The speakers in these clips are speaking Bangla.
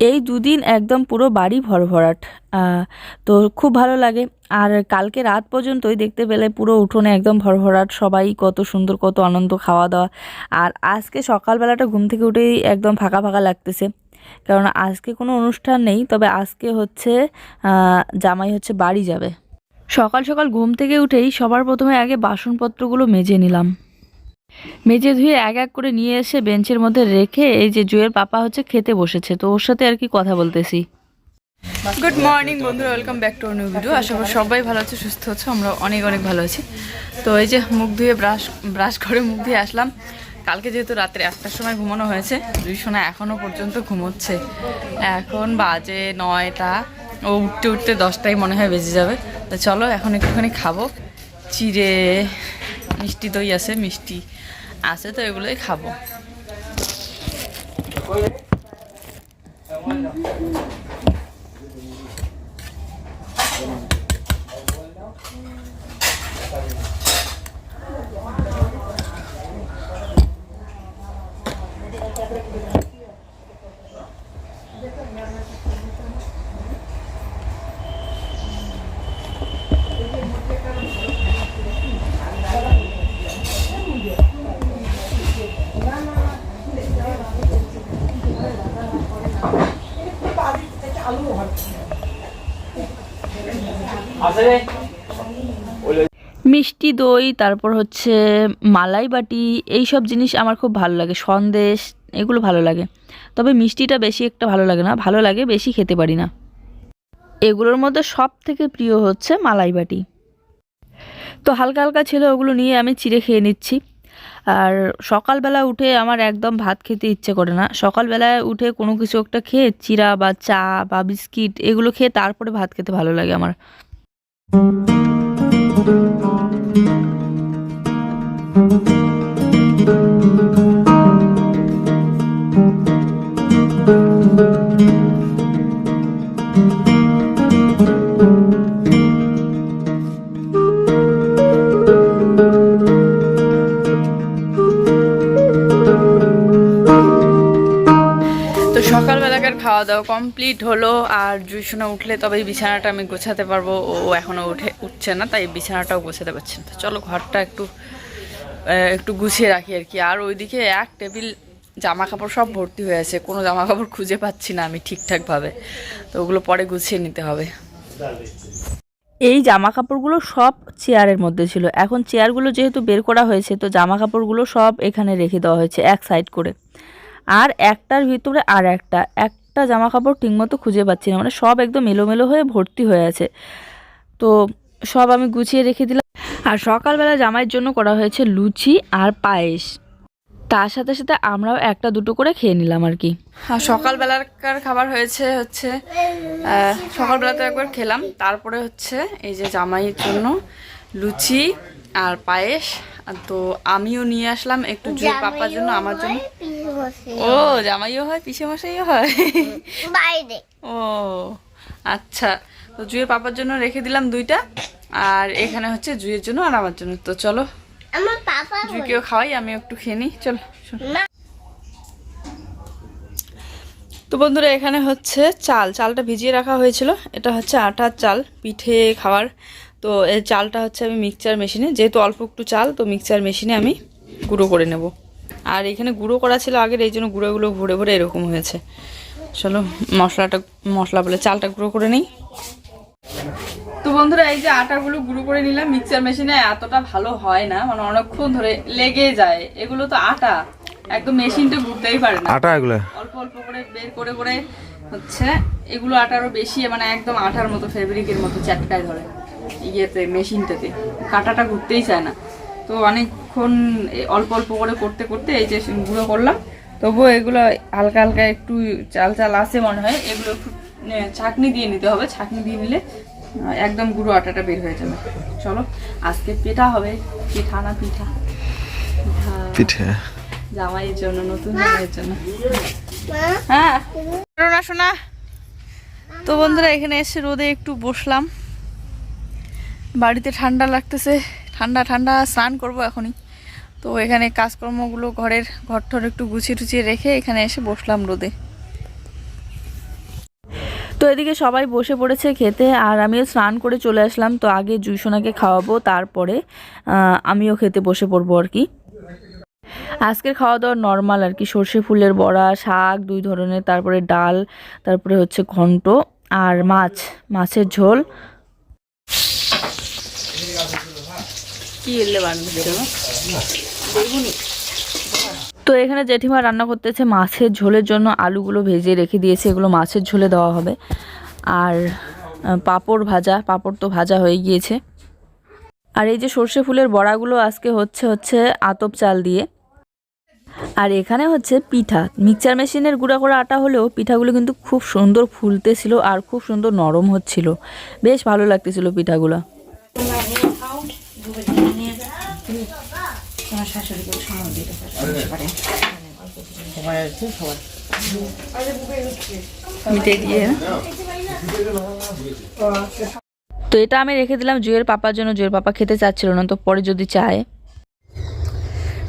এই দুদিন একদম পুরো বাড়ি ভরভরাট। তো খুব ভালো লাগে। আর কালকে রাত পর্যন্তই দেখতে পেলে পুরো উঠোনে একদম ভরভরাট, সবাই কত সুন্দর, কত আনন্দ খাওয়া দাওয়া আর আজকে সকালবেলাটা ঘুম থেকে উঠেই একদম ফাঁকা ফাঁকা লাগতেছে। কারণ আজকে কোনো অনুষ্ঠান নেই, তবে আজকে হচ্ছে জামাই হচ্ছে বাড়ি যাবে। সকাল সকাল ঘুম থেকে উঠেই সবার প্রথমে আগে বাসনপত্রগুলো মেজে নিলাম। মেজে ধুয়ে এক এক করে নিয়ে এসে বেঞ্চের মধ্যে রেখে এই যে জুয়ের পাপা হচ্ছে খেতে বসেছে, তো ওর সাথে আর কি কথা বলতেছি। গুড মর্নিং বন্ধুরা welcome back to new video আশা করি সবাই ভালো আছে, সুস্থ আছে, আমরা অনেক অনেক ভালো আছি। তো এই যে মুখ ধুয়ে ব্রাশ ব্রাশ করে মুখ ধুয়ে আসলাম। কালকে যেহেতু রাত্রে একটার সময় ঘুমানো হয়েছে, দুই সোনা এখনও পর্যন্ত ঘুমোচ্ছে। এখন বাজে নয়টা, ও উঠতে উঠতে দশটায় মনে হয় বেজে যাবে। তো চলো এখন একটুখানি খাব। চিড়ে মিষ্টি দই আছে মিষ্টি আছে তো এগুলোই খাব। মিষ্টি দই তারপর হচ্ছে মালাই বাটি এই সব জিনিস আমার খুব ভালো লাগে। সন্দেশ এগুলো ভালো লাগে। তবে মিষ্টিটা বেশি একটা ভালো লাগে না। ভালো লাগে বেশি খেতে পারি না। এগুলোর মধ্যে সব থেকে প্রিয় হচ্ছে মালাই বাটি। তো হালকা হালকা ছিল ওগুলো নিয়ে আমি চিড়ে খেয়ে নিচ্ছি। আর সকালবেলা উঠে আমার একদম ভাত খেতে ইচ্ছে করে না। সকালবেলায় উঠে কোনো কিছু একটা খেয়ে চিড়া বা চা বা বিস্কিট এগুলো খেয়ে তারপরে ভাত খেতে ভালো লাগে আমার। Thank you. কমপ্লিট হলো আর জুইসোনা উঠলে তবেই বিছানাটা আমি গোছাতে পারব। ও এখনও উঠে, উঠছে না, তাই বিছানাটাও গোছাতে পারছি না। তো চলো ঘরটা একটু একটু গুছিয়ে রাখি আর কি। আর ওইদিকে এক টেবিল জামা কাপড় সব ভর্তি হয়ে আছে, কোনো জামা কাপড় খুঁজে পাচ্ছি না আমি ঠিকঠাকভাবে। তো ওগুলো পরে গুছিয়ে নিতে হবে। এই জামা কাপড়গুলো সব চেয়ারের মধ্যে ছিল। এখন চেয়ারগুলো যেহেতু বের করা হয়েছে, তো জামা কাপড়গুলো সব এখানে রেখে দেওয়া হয়েছে, এক সাইড করে। আর একটার ভিতরে আর একটা একটা জামা কাপড় ঠিকমতো খুঁজে পাচ্ছি না। মানে সব একদম এলোমেলো হয়ে ভর্তি হয়ে আছে। তো সব আমি গুছিয়ে রেখে দিলাম। আর সকালবেলা জামাইয়ের জন্য করা হয়েছে লুচি আর পায়েস। তার সাথে সাথে আমরাও একটা দুটো করে খেয়ে নিলাম আর কি। আর সকালবেলাকার খাবার হয়েছে হচ্ছে সকালবেলাতে একবার খেলাম। তারপরে হচ্ছে এই যে জামাইয়ের জন্য লুচি আর পায়েস। তো আমিও নিয়ে আসলাম একটু জুয়ের পাপার জন্য আমার জন্য। ও জামাইও হয় পিসে মশাইও হয়। বাইরে। ও আচ্ছা। তো জুয়ের পাপার জন্য রেখে দিলাম দুইটা আর এখানে হচ্ছে জুয়ের জন্য আর আমার জন্য। তো চলো পাপা খাওয়াই আমি একটু খেয়ে নিই। চলো। তো বন্ধুরা এখানে হচ্ছে চাল। চালটা ভিজিয়ে রাখা হয়েছিল। এটা হচ্ছে আটার চাল পিঠে খাওয়ার। তো এই চালটা হচ্ছে আমি মিক্সচার মেশিনে যেহেতু অল্প একটু চাল তো মিক্সচার মেশিনে আমি গুঁড়ো করে নেব। আর এখানে গুঁড়ো করা ছিল আগের এই জন্য গুঁড়োগুলো ভরে ভরে এরকম হয়েছে। চলো মশলাটা মশলা বলে চালটা গুঁড়ো করে নিই। তো বন্ধুরা এই যে আটাগুলো গুঁড়ো করে নিলাম মিক্সচার মেশিনে এতটা ভালো হয় না মানে অনেকক্ষণ ধরে লেগে যায়। এগুলো তো আটা একদম মেশিনটা ঘুরতেই পারে না। আটা এগুলো? অল্প অল্প করে বের করে করে হচ্ছে এগুলো আটারও বেশি মানে একদম আটার মতো ফেব্রিকের মতো চ্যাটকায় ধরে। ইয়েতে মেশিনটাতে। কাটাটা ঘুরতেই চায় না। তো অনেকক্ষণ অল্প অল্প করে করতে করতে এই যে গুঁড়ো করলাম তবুও এগুলো হালকা হালকা একটু চাল চাল আছে মনে হয় এগুলো একটু ছাঁকনি দিয়ে নিতে হবে। ছাঁকনি দিয়ে নিলে একদম গুঁড়ো আটাটা বের হয়ে যাবে। চলো আজকে পিঠা হবে পিঠা না পিঠা? পিঠা জামাইয়ের জন্য নতুন জামাইয়ের জন্য। হ্যাঁ? শোনা। তো বন্ধুরা এখানে এসে রোদে একটু বসলাম। বাড়িতে ঠান্ডা লাগতেছে, ঠান্ডা ঠান্ডা স্নান করব এখনই। তো এখানে কাজকর্মগুলো ঘরের ঘর ঠর একটু গুছিয়ে টুছিয়ে রেখে এখানে এসে বসলাম রোদে। তো এদিকে সবাই বসে পড়েছে খেতে, আর আমিও স্নান করে চলে আসলাম। তো আগে জুইসোনাকে খাওয়াবো, তারপরে আমিও খেতে বসে পড়ব আর কি। আজকের খাওয়া দাওয়া নর্মাল আর কি, সর্ষে ফুলের বড়া, শাক দুই ধরনের, তারপরে ডাল, তারপরে হচ্ছে ঘন্ট, আর মাছ, মাছের ঝোল। কি এলে বানবে তো এখানে জেঠিমা রান্না করতেছে মাছের ঝোলের জন্য আলুগুলো ভেজে রেখে দিয়েছে এগুলো মাছের ঝোলে দেওয়া হবে। আর পাপড় ভাজা পাঁপড় তো ভাজা হয়ে গিয়েছে। আর এই যে সর্ষে ফুলের বড়াগুলো আজকে হচ্ছে হচ্ছে আতপ চাল দিয়ে। আর এখানে হচ্ছে পিঠা। মিক্সচার মেশিনের গুঁড়া করা আটা হলেও পিঠাগুলো কিন্তু খুব সুন্দর ফুলতেছিল আর খুব সুন্দর নরম হচ্ছিল। বেশ ভালো লাগতেছিল পিঠাগুলো। মিটে দিয়ে তো এটা আমি রেখে দিলাম জুয়ের পাপার জন্য জুয়ের পাপা খেতে চাচ্ছিল না তো পরে যদি চায়।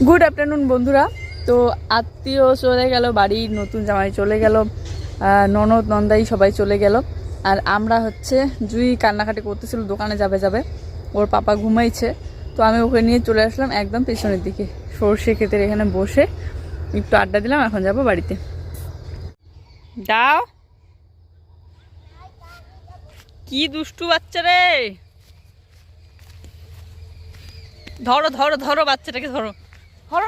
গুড আফটারনুন বন্ধুরা। তো আত্মীয় চলে গেল বাড়ির নতুন জামাই চলে গেল ননদ নন্দাই সবাই চলে গেল। আর আমরা হচ্ছে জুই কান্নাকাটি করতেছিল দোকানে যাবে যাবে। ওর পাপা ঘুমাইছে। তো আমি ওকে নিয়ে চলে আসলাম একদম পেছনের দিকে। সর্ষে ক্ষেতের এখানে বসে একটু আড্ডা দিলাম, এখন যাব বাড়িতে। দাও। কি দুষ্টু বাচ্চা রে। ধরো ধরো ধরো বাচ্চাটাকে, ধরো। ধরো।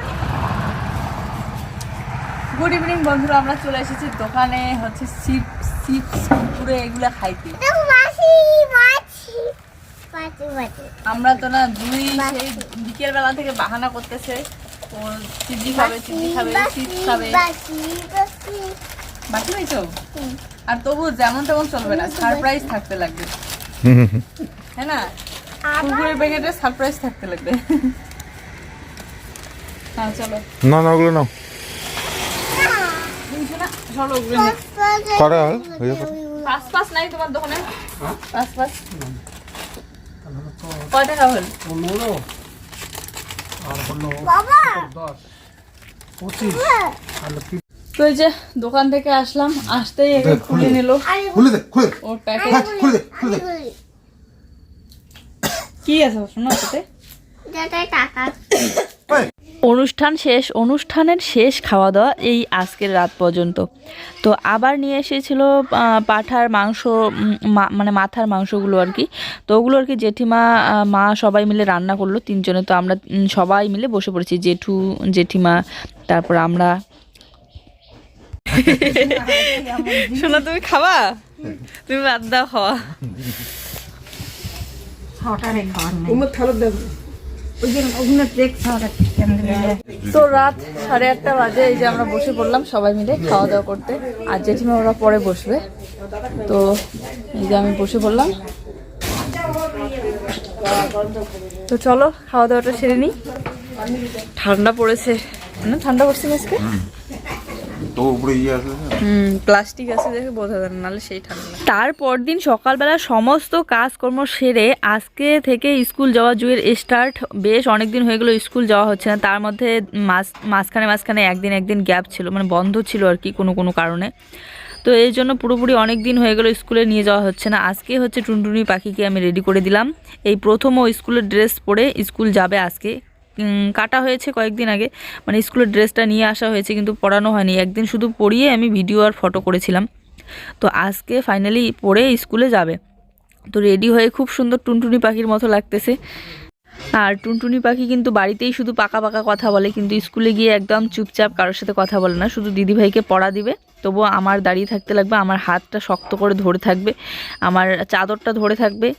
গুড ইভিনিং বন্ধুরা, আমরা চলে এসেছি দোকানে, হচ্ছে চিপস চিপস কুকুরে এগুলো খাইতে। আমরা তো না দুই সেই বিকেল বেলা থেকে বাহানা করতেছে। ও চিজি খাবে চিজি খাবে চিপস খাবে বাকি হয়েছো আর তবু যেমন তেমন চলবে না সারপ্রাইজ থাকতে লাগবে। হ্যাঁ না? কুকুরের প্যাকেটে সারপ্রাইজ থাকতে লাগবে। হ্যাঁ চলো। না না ওগুলো নাও। চলো ওগুলো করা হল হয়ে যাবে। পাঁচ পাঁচ নাই তোমার দোকানে? পাঁচ পাঁচ। কয় টাকা হল বাবা! তো এই যে দোকান থেকে আসলাম আসতেই একে খুলে নিল। খুলে দে খুলে ওর প্যাকেট খুলে দে খুলে দে। কি আছে? শোনো সাথে টাকা। অনুষ্ঠান শেষ অনুষ্ঠানের শেষ খাওয়া দাওয়া এই আজকের রাত পর্যন্ত। তো আবার নিয়ে এসেছিল পাঠার মাংস মা- মানে মাথার মাংসগুলো আর কি। তো ওগুলো আর কি জেঠিমা মা সবাই মিলে রান্না করল তিনজনে তো আমরা সবাই মিলে বসে পড়েছি জেঠু জেঠিমা তারপর আমরা। শোনো তুমি খাবা? তুমি বাদ দাও খাওয়া। তো রাত সাড়ে আটটা বাজে এই যে আমরা বসে পড়লাম সবাই মিলে খাওয়া দাওয়া করতে। আর জেঠিমা ওরা পরে বসবে। তো এই যে আমি বসে পড়লাম। তো চলো খাওয়া দাওয়াটা সেরে নিই। ঠান্ডা পড়েছে। না ঠান্ডা পড়ছে না আজকে? তো উপরে ইয়ে হুম প্লাস্টিক আছে দেখে বোঝা যায় না নাহলে সেই ঠান্ডা। তারপর দিন সকালবেলা সমস্ত কাজকর্ম সেরে আজকে থেকে স্কুল যাওয়া জুয়ের স্টার্ট বেশ অনেক দিন হয়ে গেলো স্কুল যাওয়া হচ্ছে না। তার মধ্যে মাঝ মাঝখানে মাঝখানে একদিন একদিন গ্যাপ ছিল মানে বন্ধ ছিল আর কি কোনো কোনো কারণে। তো এই জন্য পুরোপুরি অনেক দিন হয়ে গেলো স্কুলে নিয়ে যাওয়া হচ্ছে না। আজকে হচ্ছে টুনটুনি পাখিকে আমি রেডি করে দিলাম। এই প্রথম ও স্কুলের ড্রেস পরে স্কুল যাবে আজকে। কাটা হয়েছে কয়েকদিন আগে মানে স্কুলের ড্রেসটা নিয়ে আসা হয়েছে, কিন্তু পড়ানো হয়নি। একদিন শুধু পরিয়ে আমি ভিডিও আর ফটো করেছিলাম। তো আজকে ফাইনালি পরে স্কুলে যাবে। তো রেডি হয়ে খুব সুন্দর টুনটুনি পাখির মতো লাগতেছে। আর টুনটুনি পাখি কিন্তু বাড়িতেই শুধু পাকা পাকা কথা বলে, কিন্তু স্কুলে গিয়ে একদম চুপচাপ কারোর সাথে কথা বলে না, শুধু দিদিভাইকে পড়া দিবে। তবুও আমার দাঁড়িয়ে থাকতে লাগবে, আমার হাতটা শক্ত করে ধরে থাকবে, আমার চাদরটা ধরে থাকবে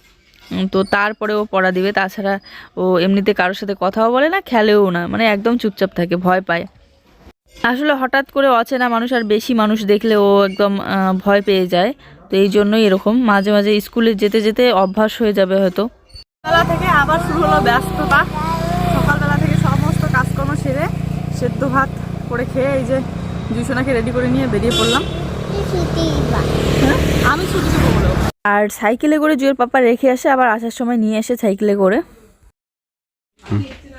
তো তারপরে ও পড়া দিবে। তাছাড়া ও এমনিতে কারোর সাথে কথাও বলে না, খেলেও না মানে একদম চুপচাপ থাকে, ভয় পায়। আসলে হঠাৎ করে অচেনা মানুষ আর বেশি মানুষ দেখলে ও একদম ভয় পেয়ে যায়। তো এই জন্যই এরকম। মাঝে মাঝে স্কুলে যেতে যেতে অভ্যাস হয়ে যাবে হয়তো। সকালবেলা থেকে আবার শুরু হলো ব্যস্ততা। সকালবেলা থেকে সমস্ত কাজকর্ম সেরে সেদ্ধ ভাত করে খেয়ে এই যে জুসোনাকে রেডি করে নিয়ে বেরিয়ে পড়লাম। হ্যাঁ? আমি ছুটি দেবো বলে আর সাইকেলে করে জুয়ের পাপা রেখে আসে আবার আসার সময় নিয়ে এসে সাইকেলে করে।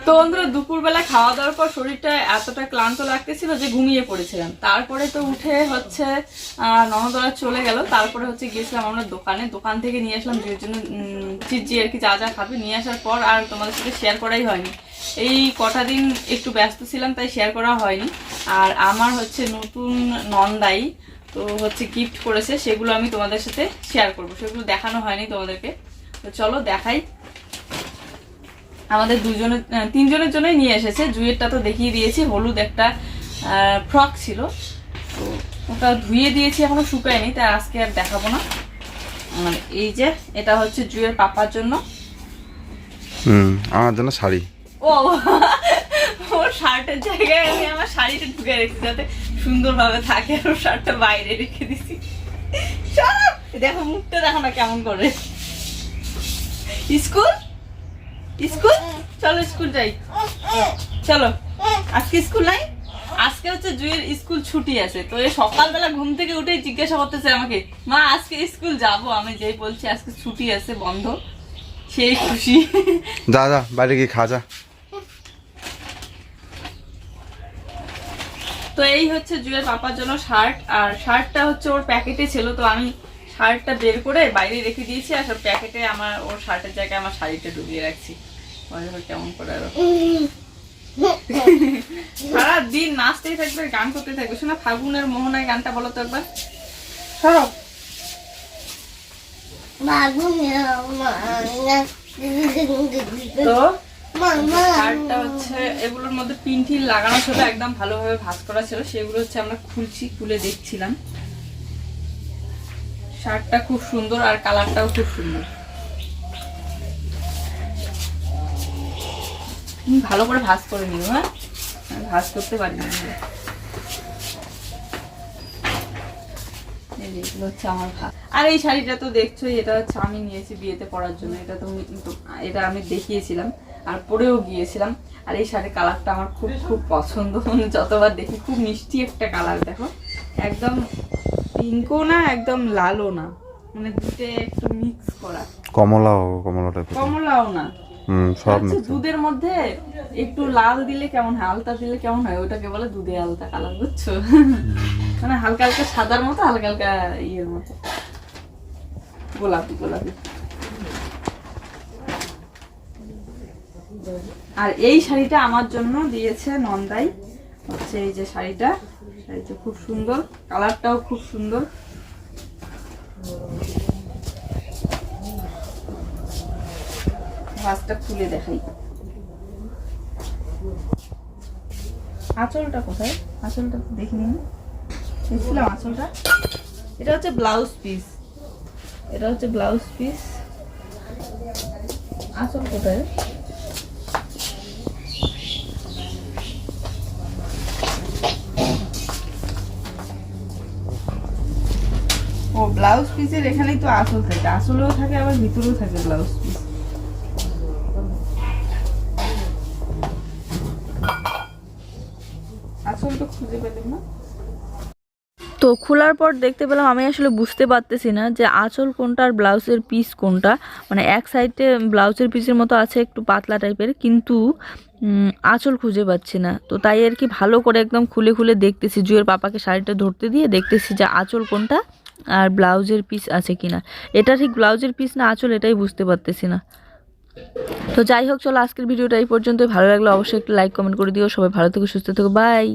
তো বন্ধুরা, দুপুরবেলা খাওয়া দাওয়ার পর শরীরটা এতটা ক্লান্ত লাগতেছিল যে ঘুমিয়ে পড়েছিলাম। তারপরে তো উঠে হচ্ছে ননদরা চলে গেল। তারপরে হচ্ছে গিয়েছিলাম আমরা দোকানে। দোকান থেকে নিয়ে আসলাম, যে জন্য চিজি আর কি যা যা খাবে নিয়ে আসার পর আর তোমাদের সাথে শেয়ার করাই হয়নি। এই কটা দিন একটু ব্যস্ত ছিলাম, তাই শেয়ার করা হয়নি। আর আমার হচ্ছে নতুন নন্দাই, তো হচ্ছে গিফট করেছে, সেগুলো আমি তোমাদের সাথে শেয়ার করব। সেগুলো দেখানো হয়নি তোমাদেরকে। তো চলো দেখাই। আমাদের দুজনের তিনজনের জন্যই নিয়ে এসেছে। জুয়েরটা তো দেখিয়ে দিয়েছি হলুদ একটা ফ্রক ছিল। তো ওটা ধুয়ে দিয়েছি এখনও শুকায়নি তাই আজকে আর দেখাবো না। আর এই যে এটা হচ্ছে জুয়ের পাপার জন্য। হুম আমার জন্য শাড়ি। ও ওর শার্টের জায়গায় আমি আমার শাড়িটা ঢুকে রেখেছি যাতে সুন্দরভাবে থাকে আর শার্টটা বাইরে রেখে দিছি। দেখো মুখটা দেখো না কেমন করে। স্কুল? স্কুল? চলো স্কুল যাই। চলো। আজকে স্কুল নাই? আজকে হচ্ছে জুয়ের স্কুল ছুটি আছে। তো এই সকালবেলা ঘুম থেকে উঠেই জিজ্ঞাসা করতেছে আমাকে মা আজকে স্কুল যাব? আমি যেই বলছি আজকে ছুটি আছে বন্ধ। সেই খুশি। যা যা বাইরে গিয়ে খা যা। তো এই হচ্ছে জুয়ের পাপার জন্য শার্ট আর শার্টটা হচ্ছে ওর প্যাকেটে ছিল। তো আমি শার্টটা বের করে বাইরে রেখে দিয়েছি আর সব প্যাকেটে আমার ওর শার্টের জায়গায় আমার শাড়িটা ডুবিয়ে রাখছি। কেমন করে আরও। সারা দিন নাচতেই থাকবে গান করতে থাকবে। শোনা ফাগুনের মোহনায় গানটা বলো তো একবার। সরব তো শার্টটা হচ্ছে এগুলোর মধ্যে পিনটিন লাগানো ছিল একদম ভালোভাবে ভাঁজ করা ছিল। সেগুলো হচ্ছে আমরা খুলছি খুলে দেখছিলাম। শার্টটা খুব সুন্দর আর কালারটাও খুব সুন্দর। তুমি ভালো করে ভাঁজ করে নিও হ্যাঁ? ভাঁজ করতে পারি না। হচ্ছে আমার আর এই শাড়িটা তো দেখছোই, এটা হচ্ছে আমি নিয়েছি বিয়েতে পরার জন্য, এটা তো তো- এটা আমি দেখিয়েছিলাম আর পরেও গিয়েছিলাম। আর এই শাড়ির কালারটা আমার খুব খুব পছন্দ। যতবার দেখি, খুব মিষ্টি একটা কালার, দেখো। একদম পিঙ্কও না একদম লালও না। মানে দুটো একটু মিক্স করা। কমলাও কমলা টাইপের কমলাও না। হুম সব দুধের মধ্যে একটু লাল দিলে কেমন হয়? আলতা দিলে কেমন হয়? ওটাকে বলে দুধে আলতা কালার বুঝছ? মানে হালকা হালকা সাদার মতো হালকা হালকা ইয়ের মতো। গোলাপি গোলাপি। আর এই শাড়িটা আমার জন্য দিয়েছে নন্দাই। হচ্ছে এই যে শাড়িটা। শাড়িটা খুব সুন্দর, কালারটাও খুব সুন্দর। ভাঁজটা খুলে দেখাই। আঁচলটা কোথায়? আঁচলটা তো দেখিনি দেখছিলাম আঁচলটা। এটা হচ্ছে ব্লাউজ পিস। এটা হচ্ছে ব্লাউজ পিস। আঁচল কোথায়? ব্লাউজ পিসের এখানেই তো আঁচল থাকে। আঁচলেও থাকে, আবার ভিতরেও থাকে ব্লাউজ পিস তো খোলার পর দেখতে পেলাম, আমি আসলে বুঝতে পারতেছি না যে আঁচল কোনটা আর ব্লাউজের পিস কোনটা। মানে এক সাইডে ব্লাউজের পিসের মতো আছে, একটু পাতলা টাইপের কিন্তু আঁচল খুঁজে পাচ্ছি না। তো তাই আর কি ভালো করে একদম খুলে খুলে দেখতেছি। জুয়ের পাপাকে শাড়িটা ধরতে দিয়ে দেখতেছি যে আঁচল কোনটা আর ব্লাউজের পিস আছে কিনা। এটা ঠিক ব্লাউজের পিস না, আচল এটাই বুঝতে পারতেছি না। তো যাই হোক, চলো আজকের ভিডিওটা এই পর্যন্তই। ভালো লাগলে অবশ্যই একটু লাইক কমেন্ট করে দিও। সবাই ভালো থেকো, সুস্থ থেকো। বাই